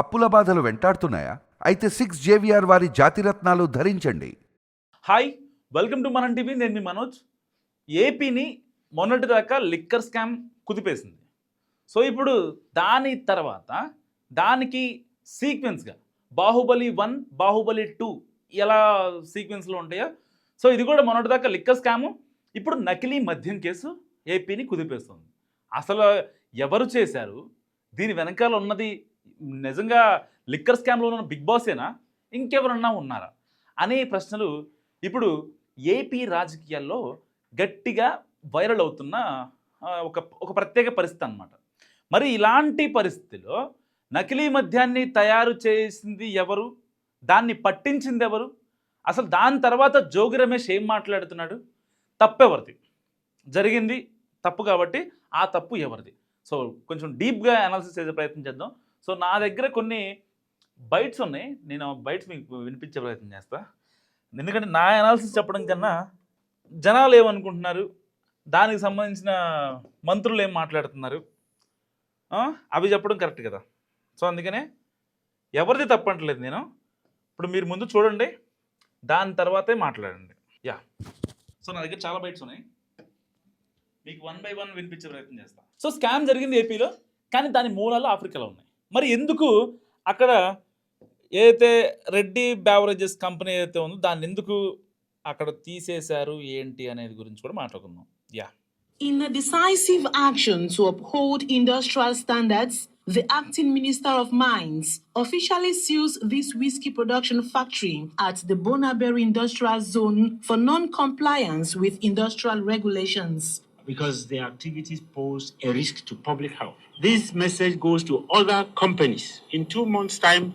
అప్పుల బాధలు వెంటాడుతున్నాయా? అయితే సిక్స్ జేవిఆర్ వారి జాతిరత్నాలు ధరించండి. Hi welcome to Manam TV నేను మీ మనోజ్. ఏపీని మొన్నటి దాకా లిక్కర్ స్కామ్ కుదిపేసింది. సో ఇప్పుడు దాని తర్వాత దానికి సీక్వెన్స్గా బాహుబలి వన్ బాహుబలి టూ ఎలా సీక్వెన్స్లో ఉంటాయో సో ఇది కూడా మొన్నటి దాకా లిక్కర్ స్కాము. ఇప్పుడు నకిలీ మద్యం కేసు ఏపీని కుదిపేస్తుంది. అసలు ఎవరు చేశారు? దీని వెనకాల ఉన్నది నిజంగా లిక్కర్ స్కామ్లో ఉన్న బిగ్ బాసేనా? ఇంకెవరన్నా ఉన్నారా? అనే ప్రశ్నలు ఇప్పుడు ఏపీ రాజకీయాల్లో గట్టిగా వైరల్ అవుతున్న ఒక ఒక ప్రత్యేక పరిస్థితి అనమాట మరి ఇలాంటి పరిస్థితిలో నకిలీ మద్యాన్ని తయారు చేసింది ఎవరు? దాన్ని పట్టించింది ఎవరు? అసలు దాని తర్వాత జోగి రమేష్ ఏం మాట్లాడుతున్నాడు? తప్పెవరిది? జరిగింది తప్పు కాబట్టి ఆ తప్పు ఎవరిది? సో కొంచెం డీప్గా అనాలిసిస్ చేసే ప్రయత్నం చేద్దాం. సో నా దగ్గర కొన్ని బైట్స్ ఉన్నాయి. నేను బైట్స్ మీకు వినిపించే ప్రయత్నం చేస్తా. ఎందుకంటే నా అనాలిసిస్ చెప్పడం కన్నా జనాలు ఏమనుకుంటున్నారు? దానికి సంబంధించిన మంత్రులు ఏం మాట్లాడుతున్నారు? అవి చెప్పడం కరెక్ట్ కదా. సో అందుకనే ఎవరిది తప్పట్లేదు నేను. ఇప్పుడు మీరు ముందు చూడండి. దాని తర్వాతే మాట్లాడండి. యా. సో నా దగ్గర చాలా బైట్స్ ఉన్నాయి. మీకు వన్ బై వన్ వినిపించే ప్రయత్నం చేస్తాను సో స్కామ్ జరిగింది ఏపీలో కానీ దాని మూలాలు ఆఫ్రికాలో ఉన్నాయి. మరి ఎందుకు అక్కడ ఏదైతే రెడ్డి బ్యావరేజెస్ కంపెనీ ఏదైతే ఉందో దాన్ని ఎందుకు అక్కడ తీసేశారు ఏంటి అనేది గురించి కూడా మాట్లాడుకుందాం yeah In a decisive action to uphold industrial standards, the acting Minister of Mines officially seals this whiskey production factory at the Bonaberry Industrial Zone for non compliance with industrial regulations. Because their activities pose a risk to public health. This message goes to other companies. In two months' time,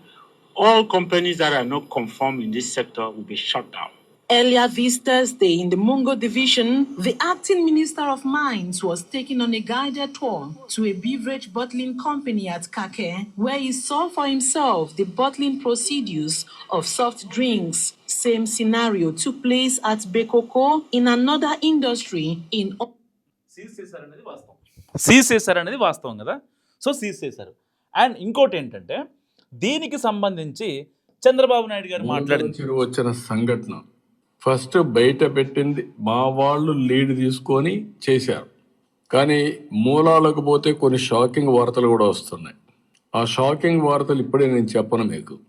all companies that are not conform in this sector will be shut down. Earlier this Thursday, in the Mungo division, the acting Minister of Mines was taken on a guided tour to a beverage bottling company at Kake, where he saw for himself the bottling procedures of soft drinks. Same scenario took place at Bekoko in another industry in seize చేశారనేది వాస్తవం. Seize చేశారనేది వాస్తవం కదా? So seize చేశారు. And ఇంకోటి ఏంటంటే దీనికి సంబంధించి చంద్రబాబు నాయుడు గారు మాట్లాడింది. నుంచి వచ్చిన సంఘటన. ఫస్ట్ బయట పెట్టింది మా వాళ్ళు లీడ్ తీసుకొని చేశారు. కానీ మూలాలకు పోతే కొన్ని షాకింగ్ వార్తలు కూడా వస్తున్నాయి. ఆ షాకింగ్ వార్తలు ఇప్పుడే నేను చెప్పను మీకు.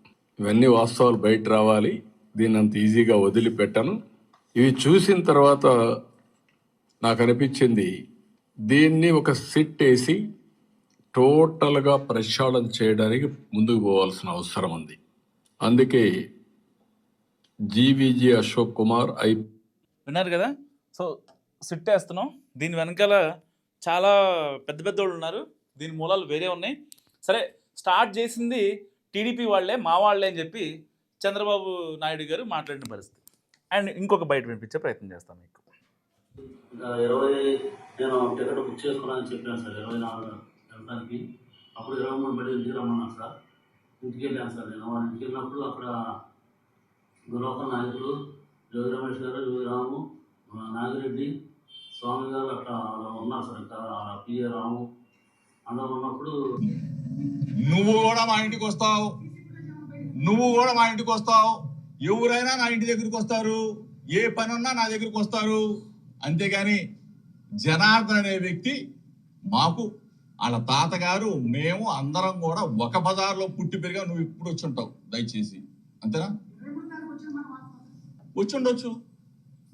ఇవన్నీ వాస్తవాలు బయట రావాలి. దీన్ని అంత ఈజీగా వదిలిపెట్టను. ఇవి చూసిన తర్వాత నాకు అనిపించింది దీన్ని ఒక సిట్ వేసి టోటల్గా ప్రక్షాళన చేయడానికి ముందుకు పోవాల్సిన అవసరం ఉంది. అందుకే జీవీజీ అశోక్ కుమార్ ఐ విన్నారు కదా? సో సిట్టేస్తున్నాం. దీని వెనకాల చాలా పెద్ద పెద్ద వాళ్ళు ఉన్నారు. దీని మూలాలు వేరే ఉన్నాయి. సరే స్టార్ట్ చేసింది టీడీపీ వాళ్ళే మా వాళ్ళే అని చెప్పి చంద్రబాబు నాయుడు గారు మాట్లాడిన పరిస్థితి. అండ్ ఇంకొక బయట వినిపించే ప్రయత్నం చేస్తాం మీకు. ఇరవై నేను టికెట్ బుక్ చేసుకున్నానని చెప్పాను సార్ ఇరవై నాలుగు వెళ్ళడానికి అప్పుడు ఇరవై మూడు బడి ఇంటికి రమ్మన్నాను సార్? ఇంటికి వెళ్ళాను సార్ నేను. వాళ్ళ ఇంటికి వెళ్ళినప్పుడు అక్కడ గురవక నాయకులు జోగి రమేష్ గారు జోగి రాము నాగిరెడ్డి స్వామి గారు అట్లా ఉన్నారు సార్. ఇంకా పిఏ రాము అందరూ ఉన్నప్పుడు నువ్వు కూడా మా ఇంటికి వస్తావు. నువ్వు కూడా మా ఇంటికి వస్తావు. ఎవరైనా నా ఇంటి దగ్గరికి వస్తారు. ఏ పని ఉన్నా నా దగ్గరికి వస్తారు. అంతేగాని జనార్దన్ అనే వ్యక్తి మాకు వాళ్ళ తాతగారు మేము అందరం కూడా ఒక బజార్లో పుట్టి పెరిగా నువ్వు ఇప్పుడు వచ్చి ఉంటావు దయచేసి. అంతేనా? వచ్చి ఉండొచ్చు.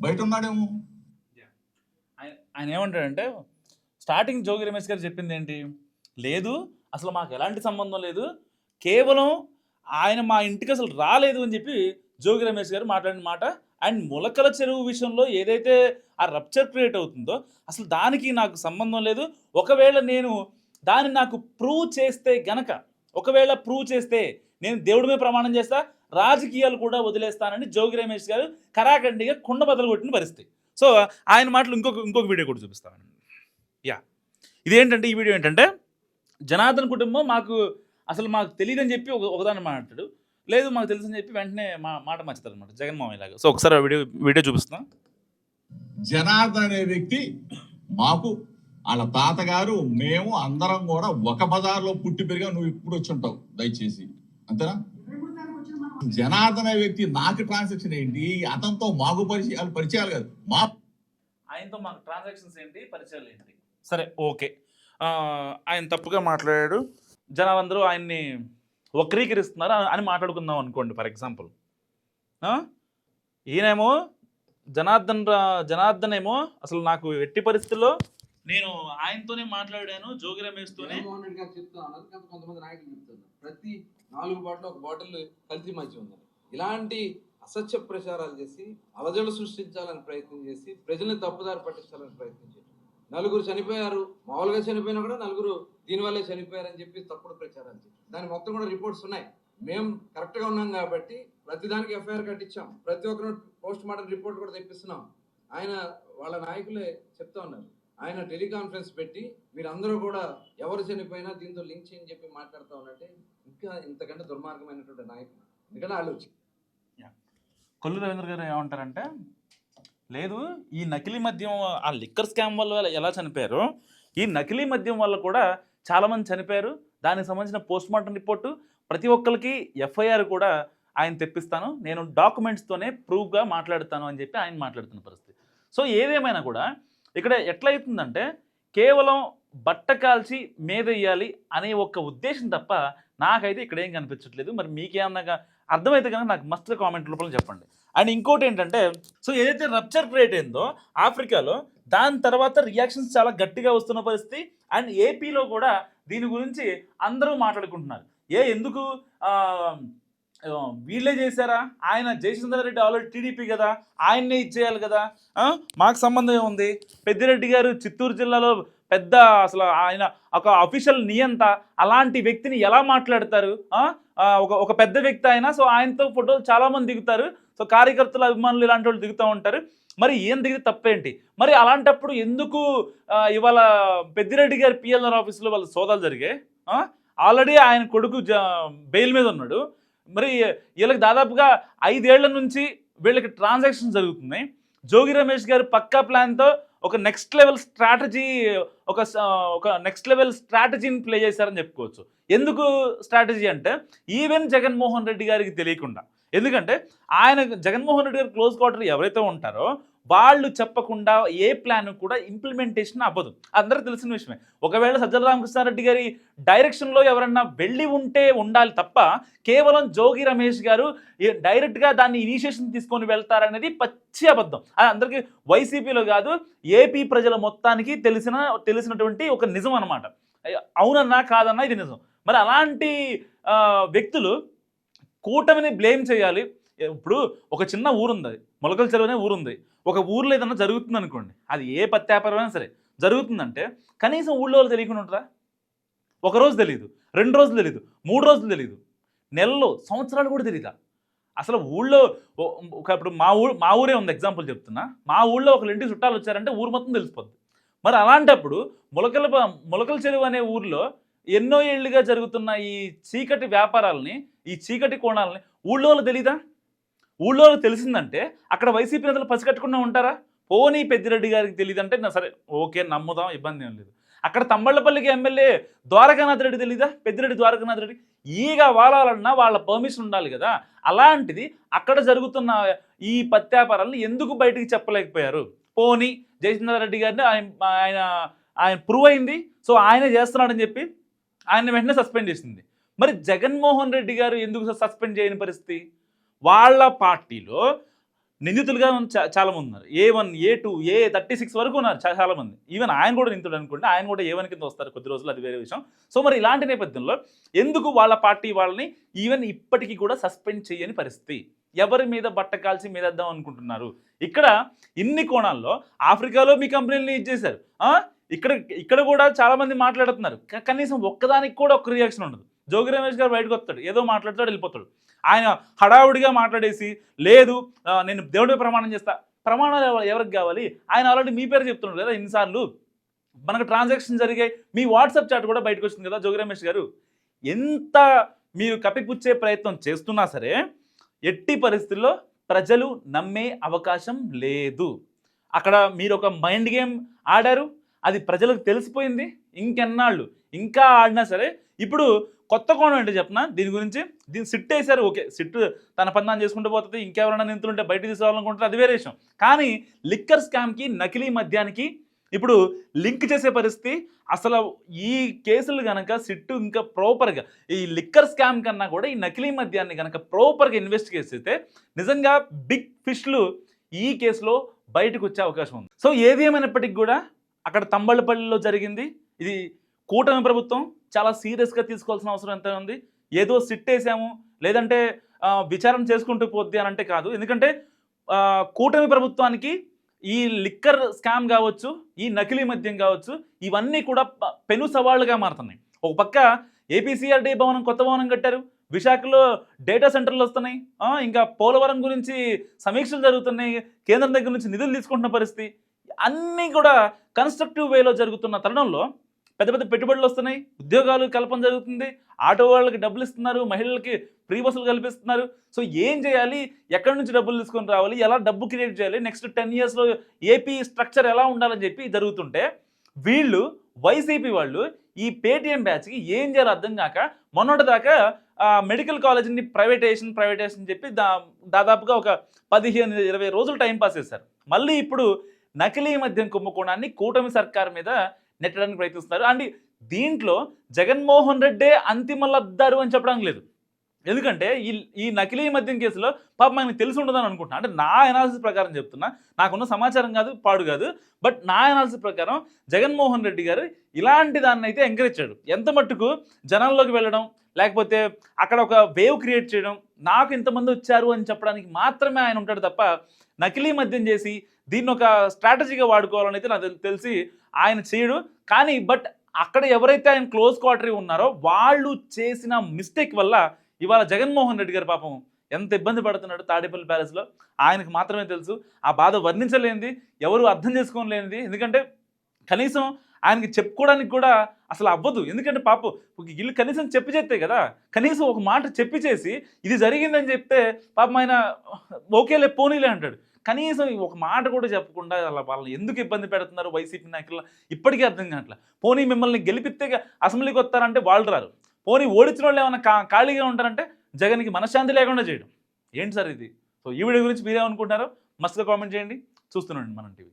బయట ఉన్నాడేమో. ఆయన ఆయన ఏమంటాడంటే స్టార్టింగ్ జోగి రమేష్ గారు చెప్పింది ఏంటి? లేదు అసలు మాకు ఎలాంటి సంబంధం లేదు కేవలం ఆయన మా ఇంటికి అసలు రాలేదు అని చెప్పి జోగి రమేష్ గారు మాట్లాడిన మాట అండ్ మొలకల చెరువు విషయంలో ఏదైతే ఆ రప్చర్ క్రియేట్ అవుతుందో అసలు దానికి నాకు సంబంధం లేదు. ఒకవేళ నేను దాన్ని నాకు ప్రూవ్ చేస్తే గనక ఒకవేళ ప్రూవ్ చేస్తే నేను దేవుడి మీద ప్రమాణం చేస్తా రాజకీయాలు కూడా వదిలేస్తానని జోగి రమేష్ గారు కరాఖండిగా కుండ బదలు కొట్టిన పరిస్థితి. సో ఆయన మాటలు ఇంకొక ఇంకొక వీడియో కూడా చూపిస్తాను. యా ఇదేంటంటే ఈ వీడియో ఏంటంటే జనార్దన్ కుటుంబం మాకు అసలు మాకు తెలియదని చెప్పి ఒక ఒకదాన్ని మాట్లాడు లేదు మాకు తెలుసని చెప్పి వెంటనే మా మాట మర్చుతారు అనమాట జగన్మోహన్ లాగా. సో ఒకసారి వీడియో వీడియో చూపిస్తున్నా. జనార్దన్ అనే వ్యక్తి మాకు వాళ్ళ తాతగారు మేము అందరం కూడా ఒక బజార్లో పుట్టి పెరిగా నువ్వు ఇప్పుడు వచ్చి ఉంటావు దయచేసి. అంతేనా? జనార్దన్ అనే వ్యక్తి నాకు ట్రాన్సాక్షన్ ఏంటి? అతనితో మాకు పరిచయాలు పరిచయాలు కాదు. మా ఆయనతో మాకు ట్రాన్సాక్షన్స్ ఏంటి పరిచయాలు ఏంటి? సరే ఓకే. ఆయన తప్పుగా మాట్లాడాడు. జనాలందరూ ఆయన్ని వక్రీకరిస్తున్నారు అని- మాట్లాడుకుందాం అనుకోండి ఫర్ ఎగ్జాంపుల్ ఈయనేమో జనార్దన్ రా- జనార్దన్ ఏమో అసలు నాకు ఎట్టి పరిస్థితుల్లో నేను ఆయనతోనే మాట్లాడాను జోగి రమేష్తోనే. కొంతమంది నాయకులు చెప్తున్నారు. ప్రతి నాలుగు బాటిల్ ఒక బాటిల్ కల్తీ మంచి ఉంది. ఇలాంటి అసత్య ప్రచారాలు చేసి అలజడులు సృష్టించాలని ప్రయత్నం చేసి ప్రజల్ని తప్పుదారి పట్టించాలని ప్రయత్నం చేసి నలుగురు చనిపోయారు. మామూలుగా చనిపోయినా కూడా నలుగురు దీనివల్లే చనిపోయారని చెప్పి తప్పుడు ప్రచారాలు చేసి దాని మొత్తం కూడా రిపోర్ట్స్ ఉన్నాయి. మేము కరెక్ట్గా ఉన్నాం కాబట్టి ప్రతి దానికి ఎఫ్ఐఆర్ కట్టించాం. ప్రతి ఒక్కరు పోస్ట్ మార్టం రిపోర్ట్ కూడా తెప్పిస్తున్నాం. ఆయన వాళ్ళ నాయకులే చెప్తా ఉన్నారు. ఆయన టెలికాన్ఫరెన్స్ పెట్టి మీరందరూ కూడా ఎవరు చనిపోయినా దీంతో లింక్ చేయని చెప్పి మాట్లాడుతూ ఉన్నట్టే ఇంకా ఇంతకంటే దుర్మార్గమైనటువంటి నాయకులు ఎందుకంటే ఆలోచన. కొల్లు రవీంద్ర గారు ఏమంటారంటే లేదు ఈ నకిలీ మద్యం ఆ లిక్కర్ స్కామ్ వల్ల ఎలా చనిపోయారో ఈ నకిలీ మద్యం వల్ల కూడా చాలామంది చనిపోయారు. దానికి సంబంధించిన పోస్ట్ మార్టం రిపోర్టు ప్రతి ఒక్కరికి ఎఫ్ఐఆర్ కూడా ఆయన తెప్పిస్తాను. నేను డాక్యుమెంట్స్తోనే ప్రూఫ్గా మాట్లాడతాను అని చెప్పి ఆయన మాట్లాడుతున్న పరిస్థితి. సో ఏదేమైనా కూడా ఇక్కడ ఎట్లయితుందంటే అవుతుందంటే కేవలం బట్ట కాల్చి మేదెయ్యాలి అనే ఒక ఉద్దేశం తప్ప నాకైతే ఇక్కడ ఏం కనిపించట్లేదు. మరి మీకేమన్నా అర్థమైతే కనుక నాకు మస్తు కామెంట్ రూపంలో చెప్పండి. అండ్ ఇంకోటి ఏంటంటే సో ఏదైతే రప్చర్ రేట్ ఏందో ఆఫ్రికాలో దాని తర్వాత రియాక్షన్స్ చాలా గట్టిగా వస్తున్న పరిస్థితి అండ్ ఏపీలో కూడా దీని గురించి అందరూ మాట్లాడుకుంటున్నారు. ఏ ఎందుకు? వీళ్ళే చేశారా? ఆయన జయచంద్ర రెడ్డి ఆల్రెడీ టీడీపీ కదా ఆయన్నే ఇచ్చేయాలి కదా? మాకు సంబంధం ఉంది పెద్దిరెడ్డి గారు చిత్తూరు జిల్లాలో పెద్ద అసలు ఆయన ఒక అఫీషియల్ నియంత అలాంటి వ్యక్తిని ఎలా మాట్లాడతారు? ఒక ఒక పెద్ద వ్యక్తి అయినా సో ఆయనతో ఫోటోలు చాలామంది దిగుతారు. సో కార్యకర్తలు అభిమానులు ఇలాంటి వాళ్ళు దిగుతూ ఉంటారు. మరి ఏం దిగితే తప్పేంటి? మరి అలాంటప్పుడు ఎందుకు ఇవాళ పెద్దిరెడ్డి గారి పిఎల్ఆర్ ఆఫీస్లో వాళ్ళ సోదాలు జరిగాయి? ఆల్రెడీ ఆయన కొడుకు జ బెయిల్ మీద ఉన్నాడు. మరి వీళ్ళకి దాదాపుగా ఐదేళ్ళ నుంచి వీళ్ళకి ట్రాన్సాక్షన్ జరుగుతున్నాయి. జోగి రమేష్ గారు పక్కా ప్లాన్తో ఒక నెక్స్ట్ లెవెల్ స్ట్రాటజీ ఒక ఒక నెక్స్ట్ లెవెల్ స్ట్రాటజీని ప్లే చేశారని చెప్పుకోవచ్చు. ఎందుకు స్ట్రాటజీ అంటే ఈవెన్ జగన్మోహన్ రెడ్డి గారికి తెలియకుండా. ఎందుకంటే ఆయన జగన్మోహన్ రెడ్డి గారు క్లోజ్ క్వార్టర్ ఎవరైతే ఉంటారో వాళ్ళు చెప్పకుండా ఏ ప్లాన్ కూడా ఇంప్లిమెంటేషన్ అవ్వదు. అందరికీ తెలిసిన విషయమే. ఒకవేళ సజ్జల రామకృష్ణారెడ్డి గారి డైరెక్షన్లో ఎవరన్నా వెళ్ళి ఉంటే ఉండాలి తప్ప కేవలం జోగి రమేష్ గారు ఏ- డైరెక్ట్గా దాన్ని ఇనిషియేషన్ తీసుకొని వెళ్తారనేది పచ్చి అబద్ధం. అది అందరికీ వైసీపీలో కాదు ఏపీ ప్రజల మొత్తానికి తెలిసిన తెలిసినటువంటి ఒక నిజం అనమాట అవునన్నా కాదన్నా ఇది నిజం. మరి అలాంటి వ్యక్తులు కూటమిని బ్లేమ్ చేయాలి. ఇప్పుడు ఒక చిన్న ఊరుంది. మొలకల చెరువునే ఊరుంది. ఒక ఊర్లో ఏదన్నా జరుగుతుంది అనుకోండి అది ఏ పత్యాపరమైనా సరే జరుగుతుందంటే కనీసం ఊళ్ళో వాళ్ళు తెలియకుండా ఉంటారా? ఒక రోజు తెలియదు రెండు రోజులు తెలియదు మూడు రోజులు తెలియదు నెలలో సంవత్సరాలు కూడా తెలియదా అసలు ఊళ్ళో ఒక ఇప్పుడు మా ఊరు మా ఊరే ఉంది ఎగ్జాంపుల్ చెప్తున్నా. మా ఊళ్ళో ఒకళ్ళ ఇంటికి చుట్టాలు వచ్చారంటే ఊరు మొత్తం తెలిసిపోద్ది. మరి అలాంటప్పుడు మొలకల మొలకల చెరువు అనే ఊర్లో ఎన్నో ఏళ్ళుగా జరుగుతున్న ఈ చీకటి వ్యాపారాలని ఈ చీకటి కోణాలని ఊళ్ళో వాళ్ళు తెలీదా? ఊళ్ళో తెలిసిందంటే అక్కడ వైసీపీ నేతలు పసిగట్టకుండా ఉంటారా? పోనీ పెద్దిరెడ్డి గారికి తెలియదంటే నా సరే ఓకే నమ్ముదాం ఇబ్బంది ఏం లేదు. అక్కడ తమ్మళ్ళపల్లికి ఎమ్మెల్యే ద్వారకానాథ్ రెడ్డి తెలీదా? పెద్దిరెడ్డి ద్వారకానాథ్ రెడ్డి? ఈగ వాలాలన్నా వాళ్ళ పర్మిషన్ ఉండాలి కదా? అలాంటిది అక్కడ జరుగుతున్న ఈ పత్యాపారాలను ఎందుకు బయటికి చెప్పలేకపోయారు? పోనీ జయచంద్ర రెడ్డి గారిని ఆయన ఆయన ఆయన ప్రూవ్ అయింది. సో ఆయనే చేస్తున్నాడని చెప్పి ఆయన వెంటనే సస్పెండ్ చేసింది. మరి జగన్మోహన్ రెడ్డి గారు ఎందుకు సస్పెండ్ చేయని పరిస్థితి? వాళ్ళ పార్టీలో నిందితులుగా చాలామంది చాలా మంది ఉన్నారు. A one A two A thirty six వరకు ఉన్నారు చాలామంది. చాలా మంది ఈవెన్ ఆయన కూడా నిందితుడు అనుకుంటే ఆయన కూడా ఏ వన్ కింద వస్తారు కొద్ది రోజులు అది వేరే విషయం. సో మరి ఇలాంటి నేపథ్యంలో ఎందుకు వాళ్ళ పార్టీ వాళ్ళని ఈవెన్ ఇప్పటికీ కూడా సస్పెండ్ చేయని పరిస్థితి? ఎవరి మీద బట్ట కాల్చి మీదేద్దాం అనుకుంటున్నారు? ఇక్కడ ఇన్ని కోణాల్లో ఆఫ్రికాలో మీ కంపెనీలని ఇచ్చేశారు ఇక్కడ ఇక్కడ కూడా చాలామంది మాట్లాడుతున్నారు. కనీసం ఒక్కదానికి కూడా ఒక రియాక్షన్ ఉండదు. జోగి రమేష్ గారు బయటకు వస్తాడు. ఏదో మాట్లాడతాడు వెళ్ళిపోతాడు. ఆయన హడావుడిగా మాట్లాడేసి లేదు నేను దేవుడి ప్రమాణం చేస్తా. ప్రమాణాలు ఎవరికి కావాలి? ఆయన ఆల్రెడీ మీ పేరు చెప్తున్నాడు కదా ఇన్నిసార్లు. మనకు ట్రాన్సాక్షన్ జరిగాయి. మీ వాట్సాప్ చాట్ కూడా బయటకు వచ్చింది కదా జోగి రమేష్ గారు. ఎంత మీరు కప్పిపుచ్చే ప్రయత్నం చేస్తున్నా సరే ఎట్టి పరిస్థితుల్లో ప్రజలు నమ్మే అవకాశం లేదు. అక్కడ మీరు ఒక మైండ్ గేమ్ ఆడారు. అది ప్రజలకు తెలిసిపోయింది. ఇంకెన్నాళ్ళు? ఇంకా ఆడినా సరే ఇప్పుడు కొత్త కోణం ఏంటో చెప్పిన? దీని గురించి దీన్ని సిట్ వేశారు ఓకే సిట్ తన పని చేసుకుంటూ పోతుంది ఇంకెవరైనా నింతులుంటే బయట తీసుకోవాలనుకుంటారు అది వేరే విషయం. కానీ లిక్కర్ స్కామ్కి నకిలీ మద్యానికి ఇప్పుడు లింక్ చేసే పరిస్థితి అసలు ఈ కేసులు కనుక సిట్టు ఇంకా ప్రాపర్గా ఈ లిక్కర్ స్కామ్ కన్నా కూడా ఈ నకిలీ మద్యాన్ని కనుక ప్రాపర్గా ఇన్వెస్టిగేట్ చేస్తే నిజంగా బిగ్ ఫిష్లు ఈ కేసులో బయటకు వచ్చే అవకాశం ఉంది. సో ఏది ఏమైనప్పటికీ కూడా అక్కడ తంబళ్ళపల్లిలో జరిగింది. ఇది కూటమి ప్రభుత్వం చాలా సీరియస్గా తీసుకోవాల్సిన అవసరం ఎంత ఉంది. ఏదో సిట్ వేసాము లేదంటే విచారం విచారణ చేసుకుంటూ పోద్ది అని అంటే కాదు. ఎందుకంటే కూటమి ప్రభుత్వానికి ఈ లిక్కర్ స్కామ్ కావచ్చు ఈ నకిలీ మద్యం కావచ్చు ఇవన్నీ కూడా పెను సవాళ్ళుగా మారుతున్నాయి. ఒక పక్క ఏపీసీఆర్డీ భవనం కొత్త భవనం కట్టారు విశాఖలో డేటా సెంటర్లు వస్తున్నాయి ఇంకా పోలవరం గురించి సమీక్షలు జరుగుతున్నాయి కేంద్రం దగ్గర నుంచి నిధులు తీసుకుంటున్న పరిస్థితి అన్నీ కూడా కన్స్ట్రక్టివ్ వేలో జరుగుతున్న తరుణంలో పెద్ద పెద్ద పెట్టుబడులు వస్తున్నాయి ఉద్యోగాలు కల్పన జరుగుతుంది ఆటో వాళ్ళకి డబ్బులు ఇస్తున్నారు మహిళలకి ఫ్రీ బస్సులు కల్పిస్తున్నారు. సో ఏం చేయాలి? ఎక్కడి నుంచి డబ్బులు తీసుకొని రావాలి? ఎలా డబ్బు క్రియేట్ చేయాలి? నెక్స్ట్ టెన్ ఇయర్స్లో ఏపీ స్ట్రక్చర్ ఎలా ఉండాలని చెప్పి జరుగుతుంటే వీళ్ళు వైసీపీ వాళ్ళు ఈ పేటీఎం బ్యాచ్కి ఏం చేయాలో అర్థం కాక మొన్నటిదాకా దాకా మెడికల్ కాలేజీని ప్రైవేటైజేషన్ ప్రైవేటైజేషన్ చెప్పి దా దాదాపుగా ఒక పదిహేను ఇరవై రోజులు టైం పాస్ చేశారు. మళ్ళీ ఇప్పుడు నకిలీ మద్యం కుంభకోణాన్ని కూటమి సర్కార్ మీద నెట్టడానికి ప్రయత్నిస్తున్నారు. అండ్ దీంట్లో జగన్మోహన్ రెడ్డే అంతిమ లబ్ధారు అని చెప్పడం లేదు. ఎందుకంటే ఈ ఈ నకిలీ మద్యం కేసులో పాప ఆయనకు తెలిసి ఉండదని అనుకుంటున్నా. అంటే నా అనాలిసిస్ ప్రకారం చెప్తున్నా నాకున్న సమాచారం కాదు పాడు కాదు. బట్ నా అనాలిసిస్ ప్రకారం జగన్మోహన్ రెడ్డి గారు ఇలాంటి దాన్ని అయితే ఎంకరేజ్ చేయడు. ఎంత మట్టుకు జనాల్లోకి వెళ్ళడం లేకపోతే అక్కడ ఒక వేవ్ క్రియేట్ చేయడం నాకు ఇంతమంది వచ్చారు అని చెప్పడానికి మాత్రమే ఆయన ఉంటాడు తప్ప నకిలీ మద్యం చేసి దీన్ని ఒక స్ట్రాటజీగా వాడుకోవాలని అయితే నాకు తెలిసి ఆయన చేయడు. కానీ బట్ అక్కడ ఎవరైతే ఆయన క్లోజ్ క్వార్టరీ ఉన్నారో వాళ్ళు చేసిన మిస్టేక్ వల్ల ఇవాళ జగన్మోహన్ రెడ్డి గారు పాపం ఎంత ఇబ్బంది పడుతున్నాడు తాడేపల్లి ప్యాలెస్లో ఆయనకు మాత్రమే తెలుసు. ఆ బాధ వర్ణించలేనిది ఎవరు అర్థం చేసుకోలేనిది. ఎందుకంటే కనీసం ఆయనకి చెప్పుకోవడానికి కూడా అసలు అవ్వదు. ఎందుకంటే పాప వీళ్ళు ఇల్లు కనీసం చెప్పి చేస్తే కదా కనీసం ఒక మాట చెప్పి చేసి ఇది జరిగిందని చెప్తే పాపం ఆయన ఓకేలే పోనీలే అంటాడు. కనీసం ఒక మాట కూడా చెప్పకుండా అలా వాళ్ళని ఎందుకు ఇబ్బంది పెడుతున్నారు వైసీపీ నాయకులు? ఇప్పటికీ అర్థం కావట్లేదు పోనీ మిమ్మల్ని గెలిపితే అసెంబ్లీకి వస్తారంటే వాళ్ళు రారు. పోనీ ఓడించిన వాళ్ళు ఏమైనా కా ఖాళీగా ఉంటారంటే జగన్కి మనశ్శాంతి లేకుండా చేయడం. ఏంటి సార్ ఇది? సో ఈ వీడియో గురించి మీరేమనుకుంటున్నారో మస్తుగా కామెంట్ చేయండి. చూస్తున్నాండి మనం టీవీ.